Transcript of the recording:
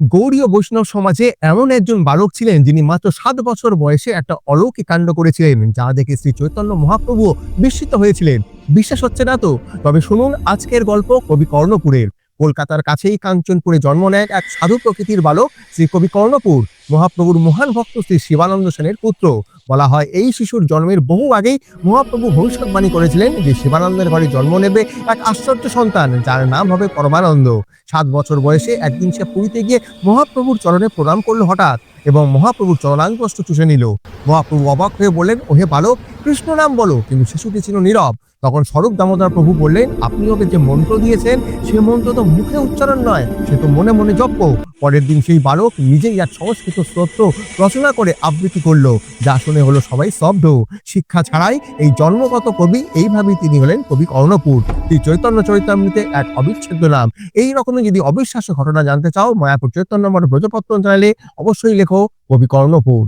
গৌড়ীয় বৈষ্ণব সমাজে এমন একজন বালক ছিলেন যিনি মাত্র সাত বছর বয়সে একটা অলৌকিক কাণ্ড করেছিলেন, যা দেখে শ্রী চৈতন্য মহাপ্রভু বিস্মিত হয়েছিলেন। বিশ্বাস হচ্ছে না তো? তবে শুনুন আজকের গল্প কবি কর্ণপুরের। কলকাতার কাছেই কাঞ্চনপুরে জন্ম নেয় এক সাধু প্রকৃতির বালক, শ্রী কবি কর্ণপুর। মহাপ্রভুর মহান ভক্ত শ্রী শিবানন্দ সেনের পুত্র। বলা হয়, এই শিশুর জন্মের বহু আগেই মহাপ্রভু ভবিষ্যৎবাণী করেছিলেন যে শিবানন্দের ঘরে জন্ম নেবে এক আশ্চর্য সন্তান, যার নাম হবে পরমানন্দ। সাত বছর বয়সে একদিন সে পুরীতে গিয়ে মহাপ্রভুর চরণে প্রণাম করল হঠাৎ এবং মহাপ্রভুর চরণাঙ্কষ্ট চুষে নিল। মহাপ্রভু অবাক হয়ে বললেন, ওহে বালক, কৃষ্ণ নাম বলো, কিন্তু শিশুটি ছিল নীরব। তখন স্বরূপ দামোদর প্রভু বললেন আপনি ওকে যে মন্ত্র দিয়েছেন, সে মন্ত্র তো মুখে উচ্চারণ নয়, সে তো মনে মনে জপ পরের দিন সেই বালক নিজেই এক সংস্কৃত স্তোত্র রচনা করে আবৃত্তি করল, যা শুনে হলো সবাই স্তব্ধ। শিক্ষা ছাড়াই এই জন্মগত কবি এইভাবেই তিনি হলেন কবি কর্ণপুর। শ্রী চৈতন্য চরিতামৃতে এক অবিচ্ছেদ্য নাম। এই রকমের যদি অবিশ্বাস্য ঘটনা জানতে চাও, মায়াপুর চৈতন্য মঠ ব্রজপত্র চ্যানেলে অবশ্যই লেখো কবি কর্ণপুর।